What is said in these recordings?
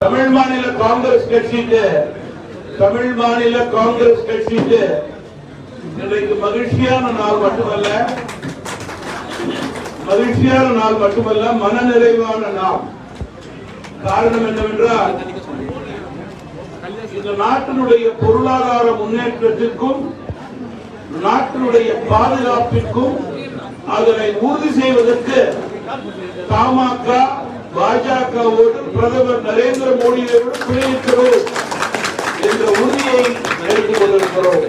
தமிழ் மாநில காங்கிரஸ் கட்சிக்கு தமிழ் மாநில காங்கிரஸ் கட்சிக்கு இன்றைக்கு மகிழ்ச்சியான நாள் மட்டுமல்ல மகிழ்ச்சியான நாள் மட்டுமல்ல மனநிறைவான நாள். காரணம் என்னவென்றால் இந்த நாட்டினுடைய பொருளாதார முன்னேற்றத்திற்கும் நாட்டினுடைய பாதுகாப்பிற்கும் அதனை உறுதி செய்வதற்கு பாமக பாஜகவோடு பிரதமர் நரேந்திர மோடியோடு பிணையிருக்கிறோம் என்ற உறுதியை எடுத்துக் கொண்டிருக்கிறோம்.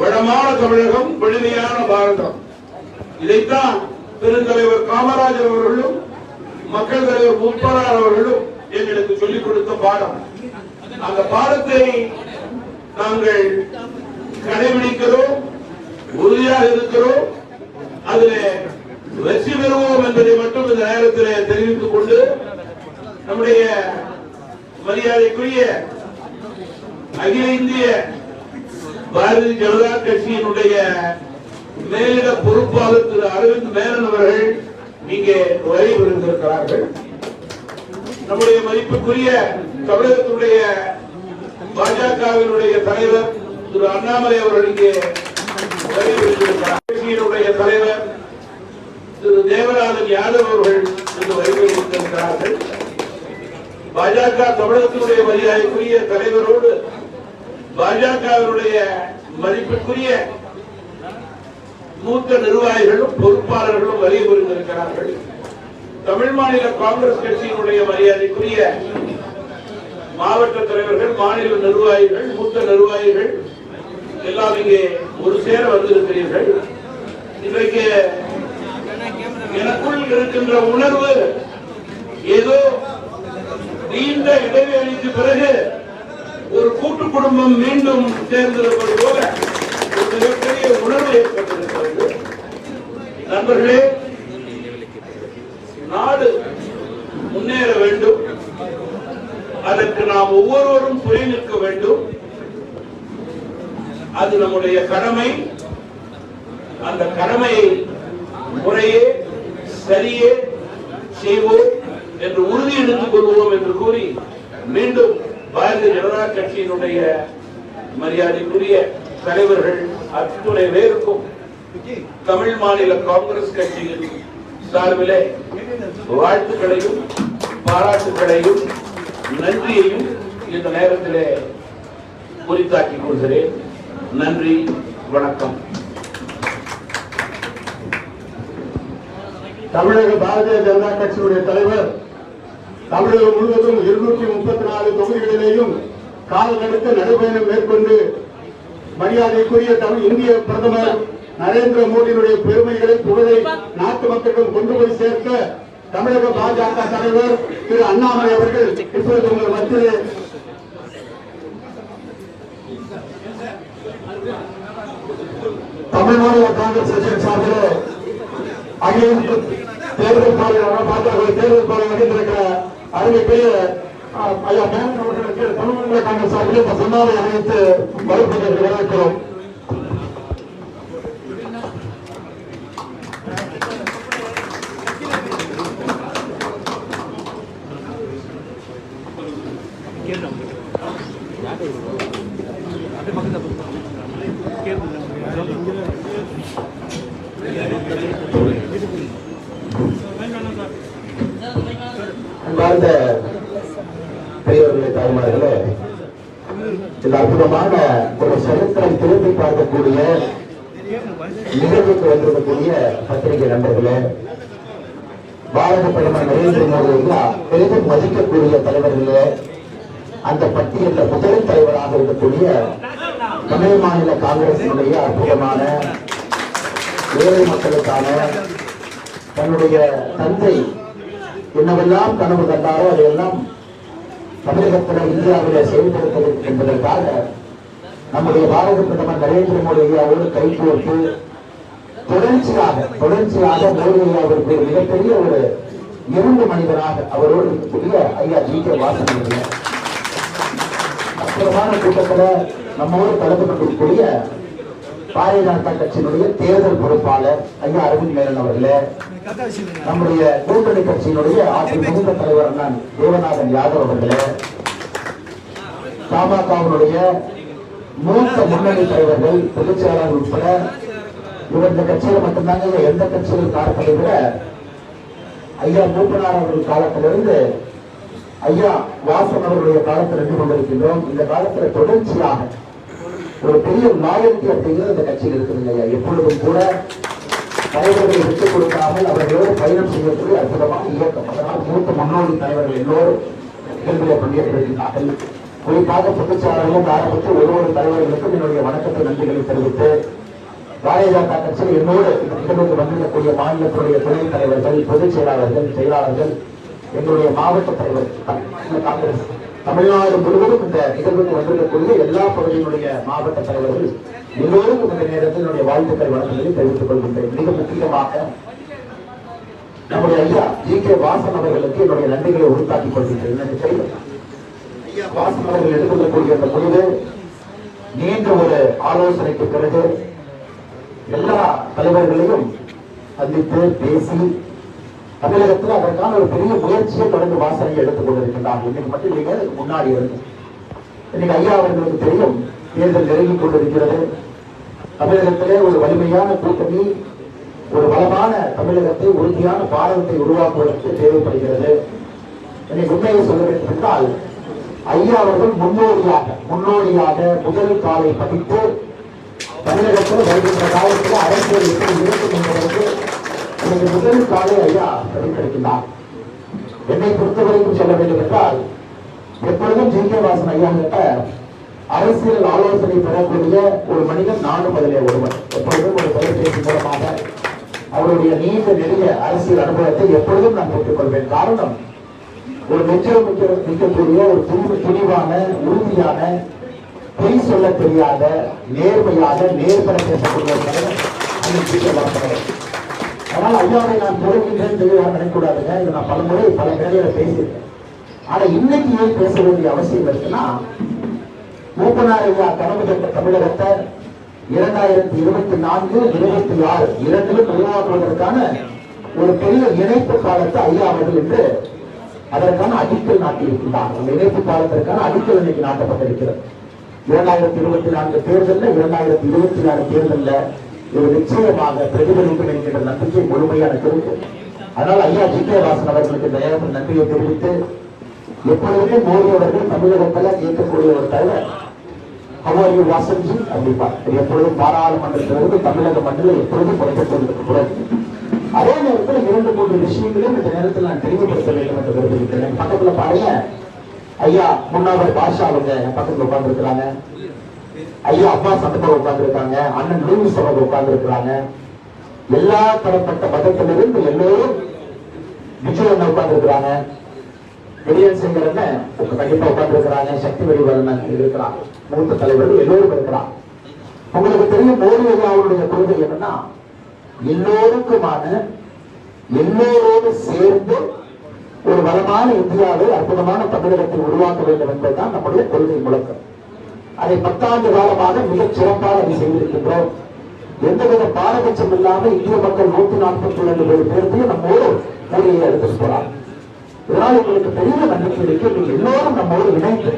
வளமான தமிழகம் விடுதியான பாரதம். இதைத்தான் பெருந்தலைவர் காமராஜர் அவர்களும் மக்கள் தலைவர் முப்பரார் அவர்களும் எங்களுக்கு சொல்லிக் கொடுத்த பாடம். அந்த பாடத்தை நாங்கள் கடைபிடிக்கிறோம் உறுதியாக இருக்கிறோம். அதில் வெற்றி பெறுவோம் என்பதை மட்டும் இந்த நேரத்தில் தெரிவித்துக் கொண்டு நம்முடைய மரியாதைக்குரிய அகில இந்திய பாரதிய ஜனதா கட்சியினுடைய மேலிட பொறுப்பாளர் திரு அரவிந்த் மேனன் அவர்கள் இங்கே வருகை நம்முடைய மதிப்புக்குரிய தமிழகத்தினுடைய பாஜகவினுடைய தலைவர் திரு அண்ணாமலை அவர்கள் இங்கே கட்சியினுடைய தலைவர் திரு தேவராஜன் யாதவ் அவர்கள் இன்று வருகை பாஜக தமிழகத்தினுடைய மரியாதைக்குரிய தலைவரோடு பாஜகவினுடைய மதிப்பிற்குரிய மூத்த நிர்வாகிகளும் பொறுப்பாளர்களும் வருகை புரிந்திருக்கிறார்கள். தமிழ் மாநில காங்கிரஸ் கட்சியினுடைய மரியாதைக்குரிய மாவட்ட தலைவர்கள் மாநில நிர்வாகிகள் மூத்த நிர்வாகிகள் எல்லாம் இங்கே ஒரு சேர வந்திருக்கிறீர்கள். இன்றைக்கு எனக்குள் இருக்கின்ற உணர்வு ஏதோ நீண்ட இடைவெளிக்கு பிறகு ஒரு கூட்டு குடும்பம் மீண்டும் சேர்ந்திருப்பது போல ஒரு மிகப்பெரிய உணர்வு ஏற்பட்டிருக்கிறது. நண்பர்களே நாடு முன்னேற வேண்டும் அதற்கு நாம் ஒவ்வொருவரும் துணை நிற்க வேண்டும் அது நம்முடைய கடமை அந்த கடமையை முறையே சரியே செய்வோம் என்று உறுதி எடுத்துக் கொள்வோம் என்று கூறி மீண்டும் பாரதிய ஜனதா கட்சியினுடைய மரியாதைக்குரிய தலைவர்கள் அத்துணை பேருக்கும் தமிழ் மாநில காங்கிரஸ் கட்சியின் சார்பில் வாழ்த்துக்களையும் பாராட்டுகளையும் நன்றியையும் இந்த நேரத்திலே குறித்தாக்கிக் கொள்கிறேன். நன்றி வணக்கம். தமிழக பாரதிய ஜனதா கட்சியுடைய தலைவர் தமிழகம் முழுவதும் இருநூற்றி முப்பத்தி நாலு தொகுதிகளிலேயும் கால் நடைபயணம் மேற்கொண்டு மரியாதைக்குரிய தமிழ் இந்திய பிரதமர் நரேந்திர மோடியினுடைய பெருமைகளை புகழை நாட்டு மக்களிடம் கொண்டு போய் சேர்க்க தமிழக பாஜக தலைவர் திரு அண்ணாமலை அவர்கள் இப்பொழுது உங்கள் மத்தியிலே தமிழ் மாநில காங்கிரஸ் கட்சியின் சார்பில் அகில தேர்தல் பாளையம் பாஜக தேர்தல் பாளையம் அணிந்திருக்கிற அறிவிப்பில் ஐயா மேனன் அவர்களுக்கு தமிழ் மாநில காங்கிரஸ் சார்பில் இந்த சன்னாவை அறிவித்து மறுப்பதற்கு வரவேற்கிறோம் அன்பார்ந்த பெரியவர்களே தாய்மார்களே இந்த அற்புதமான ஒரு சரித்திரம் திரும்பி பார்க்கக்கூடிய நிகழ்வுக்கு வந்திருக்கக்கூடிய பத்திரிகை நண்பர்களே பாரத பிரதமர் நரேந்திர மோடி ஐயா பெரிதும் மதிக்கக்கூடிய தலைவர்களே. அந்த பட்டியலில் முதல் தலைவராக இருக்கக்கூடிய தமிழ் மாநில காங்கிரசினுடைய அற்புதமான ஏழை மக்களுக்கான தன்னுடைய தந்தை என்னவெல்லாம் கனவு கண்டாரோ அதையெல்லாம் தமிழகத்தில் இந்தியாவில் செயல்படுத்துவதற்கு என்பதற்காக நம்முடைய பாரத பிரதமர் நரேந்திர மோடி ஐயாவோடு கைகோர்த்து தொடர்ச்சியாக தொடர்ச்சியாக மோடி ஐயாவிற்கு ஒரு மிகப்பெரிய ஒரு இரும்பு மனிதராக அவரோடு இருக்கக்கூடிய ஐயா ஜி கே வாசன் அற்புதமான கூட்டத்தில் நம்மோடு கலந்து கொண்டிருக்கக்கூடிய பாரதிய ஜனதா கட்சியினுடைய தேர்தல் பொறுப்பாளர் ஐயா அரவிந்த் மேனன் அவர்களே நம்முடைய கூட்டணி கட்சியினுடைய அதிமுக தலைவர் அண்ணன் தேவநாதன் யாதவ் அவர்களே பாமகவினுடைய மூத்த முன்னணி தலைவர்கள் பொதுச்செயலாளர் உட்பட இவர் இந்த கட்சியில் மட்டும்தாங்க எந்த கட்சியில் காலத்தை விட ஐயா மூப்பனார் அவர்கள் காலத்திலிருந்து ஐயா வாசன் அவர்களுடைய காலத்தில் நின்று கொண்டிருக்கின்றோம். இந்த காலத்தில் தொடர்ச்சியாக ஒரு பெரிய லாயல்டி அப்படிங்கிறது இந்த கட்சியில் இருக்குதுங்க ஐயா எப்பொழுதும் கூட தலைவர்களை விட்டுக் கொடுக்காமல் அவர்களோடு பயணம் செய்யக்கூடிய அற்புதமான இயக்கம். அதனால் மூத்த முன்னோடி தலைவர்கள் எல்லோரும் நிகழ்வில் பங்கேற்றிருக்கிறார்கள் குறிப்பாக பொதுச்செயலாளர்களும் ஆரம்பித்து ஒரு ஒரு தலைவர்களுக்கும் என்னுடைய வணக்கத்தை நன்றிகளை தெரிவித்து பாரதிய ஜனதா கட்சியில் என்னோடு இந்த நிகழ்வுக்கு வந்திருக்கக்கூடிய மாநிலத்துடைய துணைத் தலைவர்கள் பொதுச் செயலாளர்கள் செயலாளர்கள் எங்களுடைய மாவட்ட தலைவர் தமிழ்நாடு காங்கிரஸ் தமிழ்நாடு முழுவதும் இந்த நிகழ்வுக்கு வந்திருக்கக்கூடிய எல்லா பகுதியினுடைய மாவட்ட தலைவர்கள் எல்லோருக்கும் இந்த நேரத்தில் என்னுடைய வாழ்த்துக்கள் வழங்குவதை தெரிவித்துக் கொள்கின்றேன். மிக முக்கியமாக நம்முடைய ஐயா ஜி கே வாசன் அவர்களுக்கு என்னுடைய நன்றிகளை உறுத்தாக்கிக் கொள்கின்றேன். வாசகர்கள் தெரியும் ஐயா எடுத்துக்கொள்ளக்கூடிய அந்த முடிவு நீண்ட ஒரு ஆலோசனைக்கு பிறகு எல்லா தலைவர்களையும் சந்தித்து பேசி தமிழகத்தில் அதற்கான ஒரு பெரிய முயற்சியை தொடர்ந்து வாசனை எடுத்துக் கொண்டிருக்கின்றார் இன்னைக்கு மட்டும் இல்லைங்க அதுக்கு முன்னாடி இருந்து இன்னைக்கு ஐயா அவர்களுக்கு தெரியும் தேர்தல் நெருங்கிக் கொண்டிருக்கிறது. தமிழகத்திலே ஒரு வலிமையான கூட்டணி ஒரு பலமான தமிழகத்தை உறுதியான பாரதத்தை உருவாக்குவதற்கு தேவைப்படுகிறது. இன்னைக்கு உண்மையை சொல்ல வேண்டும் என்றால் ஐயா அவர்கள் முன்னோடியாக முன்னோடியாக முதல் காலை படித்து தமிழகத்தில் வருகின்ற காலத்தில் அரசியல் எப்படி இருக்கும் என்பதற்கு எனக்கு முதல் காலை ஐயா படித்திருக்கிறார் என்னை பொறுத்தவரைக்கும் சொல்ல வேண்டும் என்றால் எப்பொழுதும் ஜி. கே. வாசன் ஐயா கிட்ட அரசியல் ஆலோசனை பெறக்கூடிய ஒரு மனிதன் நானும் அதிலே ஒருவன். எப்பொழுதும் ஒரு தொலைபேசி மூலமாக அவருடைய நீண்ட நெடிய அரசியல் அனுபவத்தை எப்பொழுதும் நான் பெற்றுக்கொள்வேன். காரணம் ஒரு நெச்சம் நிற்கக்கூடிய ஒரு துணி துணிவான உறுதியான பொய் சொல்ல தெரியாத நேர்மையாக நேர்பட பேசக்கூடிய ஒரு ஐயாவை நான் தொடர்கின்றேன் தெளிவாக நினைக்கூடாதுங்க இதை நான் பல முறை பல வேலையில பேசியிருக்கேன். ஆனா இன்னைக்கு ஏன் பேச வேண்டிய அவசியம் இருக்குன்னா மூப்பனார் ஐயா கனவு கட்ட தமிழகத்தை இரண்டாயிரத்தி இருபத்தி நான்கு இருபத்தி ஆறு இரண்டிலும் உருவாக்குவதற்கான ஒரு பெரிய இணைப்பு காலத்தை ஐயா அவர்கள் என்று அதற்கான அடிக்கல் நாட்டியிருக்கின்றார் அந்த இணைப்பு காலத்திற்கான அடிக்கல் இன்னைக்கு நாட்டப்பட்டிருக்கிறது. இரண்டாயிரத்தி இருபத்தி நான்கு தேர்தலில் இரண்டாயிரத்தி இருபத்தி ஆறு தேர்தலில் இது நிச்சயமாக பிரதிபலிக்கும் என்கின்ற நம்பிக்கை முழுமையாக இருக்கு அதனால் ஐயா ஜி கே வாசன் அவர்களுக்கு இந்த நேரத்தில் நன்றியை தெரிவித்து எப்பொழுதுமே மோடி அவர்கள் தமிழகத்தில் இயக்கக்கூடிய ஒரு தலைவர். ஹவாயு வாசன்ஜி அப்படிப்பார் எப்பொழுதும் பாராளுமன்றத்திலிருந்து தமிழக மண்டலம் எப்பொழுதும் குறைக்கப்பட்டு குரல் அதே நேரத்தில் இரண்டு மூன்று விஷயங்களையும் இந்த நேரத்தில் நான் தெளிவுபடுத்த வேண்டும் என்று விரும்புகிறேன் பக்கத்துல பாருங்க. ஐயா முன்னாள் பாஷா அவங்க என் பக்கத்துல உட்கார்ந்து இருக்கிறாங்க ஐயா அப்பா சட்டத்தில் உட்கார்ந்து இருக்காங்க அண்ணன் லூயிஸ் அவங்க உட்கார்ந்து இருக்கிறாங்க எல்லா தரப்பட்ட மதத்திலிருந்து எல்லோரும் விஜய் அண்ணன் உட்கார்ந்து இருக்கிறாங்க விஜயன் சிங்கர் அண்ணன் கண்டிப்பா உட்கார்ந்து இருக்கிறாங்க சக்தி வடிவலன் இருக்கிறான் மூத்த தலைவர்கள் எல்லோரும் இருக்கிறான் உங்களுக்கு தெரியும் மோடி ஐயாவுடைய கொள்கை என்னன்னா எல்லோருக்குமான எல்லோரோடு சேர்ந்து ஒரு வளமான இந்தியாவை அற்புதமான தமிழகத்தை உருவாக்க வேண்டும் என்பதுதான் நம்முடைய கொள்கை முழக்கம். அதை பத்தாண்டு காலமாக மிக சிறப்பாக அதை செய்திருக்கின்றோம். எந்தவித பாரபட்சம் இல்லாமல் இந்திய மக்கள் நூத்தி நாற்பத்தி ரெண்டு பேர் பேர்த்தையும் நம்மோடு மோடியை எடுத்துட்டு போறாங்க. இதனால் உங்களுக்கு பெரிய நம்பிக்கை இருக்கு. நீங்கள் எல்லோரும் நம்மோடு இணைந்து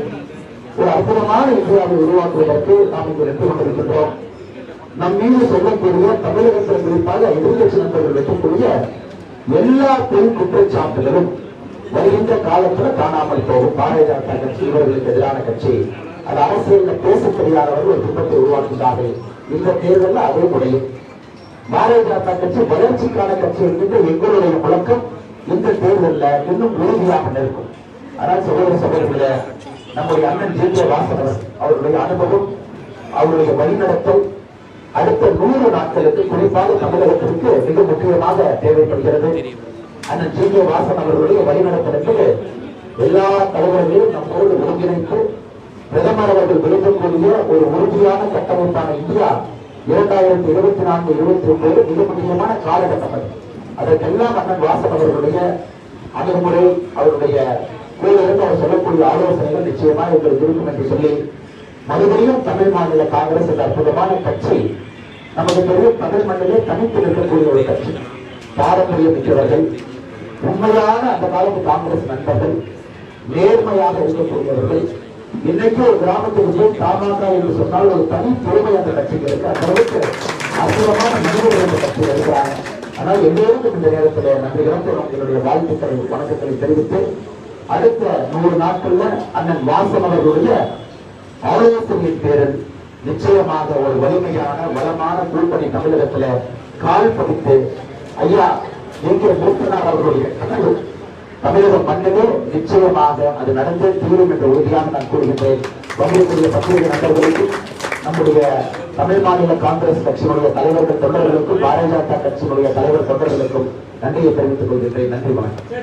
ஒரு அற்புதமான இந்தியாவை உருவாக்குவதற்கு நாம் இங்கு நின்று கொண்டிருக்கின்றோம். நம் மீது சொல்லக்கூடிய தமிழகத்தில் குறிப்பாக எதிர்கட்சி நண்பர்கள் வைக்கக்கூடிய எல்லா பெண் குற்றச்சாட்டுகளும் வருகின்ற காலத்துல காணாமல் போகும். பாரதிய ஜனதா கட்சி இவர்களுக்கு எதிரான கட்சி. அது அரசியல் பேச தெரியாதவர்கள் ஒரு குற்றத்தை உருவாக்குகிறார்கள். இந்த தேர்தலில் அதே முடியும் பாரதிய ஜனதா கட்சி வளர்ச்சிக்கான கட்சி என்கின்ற எங்களுடைய முழக்கம் இந்த தேர்தலில் இன்னும் உறுதியாக நிற்கும். ஆனால் சகோதர சகோதரர்கள நம்முடைய அண்ணன் ஜி கே அவருடைய அனுபவம் அவருடைய வழிநடத்தல் அடுத்த நூறு நாட்களுக்கு குறிப்பாக தமிழகத்திற்கு மிக முக்கியமாக தேவைப்படுகிறது. அண்ணன் ஜி. கே. வாசன் அவர்களுடைய வழிநடத்தலுக்கு எல்லா தலைவர்களையும் நம்மோடு ஒருங்கிணைத்து பிரதமர் அவர்கள் விரும்பக்கூடிய ஒரு உறுதியான கட்டமைப்பான இந்தியா இரண்டாயிரத்தி இருபத்தி நான்கு இருபத்தி ஒன்பது மிக முக்கியமான காலகட்டம் அது அதற்கெல்லாம் அண்ணன் வாசன் அவர்களுடைய அணுகுமுறை அவருடைய கூட இருந்து அவர் சொல்லக்கூடிய ஆலோசனைகள் நிச்சயமாக எங்களுக்கு இருக்கும் என்று சொல்லி மறுபடியும் தமிழ் மாநில காங்கிரஸ் என்ற அற்புதமான கட்சி நமக்கு தெரியும் தமிழ் மண்ணிலே தனித்து நிற்கக்கூடிய ஒரு கட்சி. பாரம்பரியம் மிக்கவர்கள் உண்மையான அந்த காலத்து காங்கிரஸ் நண்பர்கள் நேர்மையாக இருக்கக்கூடியவர்கள். இன்னைக்கு ஒரு கிராமத்துக்கு போய் என்று சொன்னால் ஒரு தனி பெருமை அந்த கட்சிக்கு இருக்கு. அந்த அளவுக்கு அற்புதமான மனிதர்கள் அந்த கட்சியில் இருக்கிறாங்க. ஆனால் எல்லோருக்கும் இந்த நேரத்தில் நன்றி கிடந்து என்னுடைய வாழ்த்துக்களை வணக்கங்களை தெரிவித்து அடுத்த நூறு நாட்கள்ல அண்ணன் வாசன் அவர்களுடைய ஆலோசனை பேரன் நிச்சயமாக ஒரு வலிமையான வளமான கூட்டணி தமிழகத்துல கால் பதித்து ஐயா எங்கே மூத்தனார் அவர்களுடைய கனவு? தமிழக மண்ணிலே நிச்சயமாக அது நடந்தே தீரும் என்ற உறுதியாக நான் கூறுகின்றேன். வந்திருக்கூடிய பத்திரிகை நண்பர்களுக்கும் நம்முடைய தமிழ் மாநில காங்கிரஸ் கட்சியினுடைய தலைவர்கள் தொண்டர்களுக்கும் பாரதிய ஜனதா கட்சியினுடைய தலைவர் தொண்டர்களுக்கும் நன்றியை தெரிவித்துக் கொள்கின்றேன். நன்றி வணக்கம்.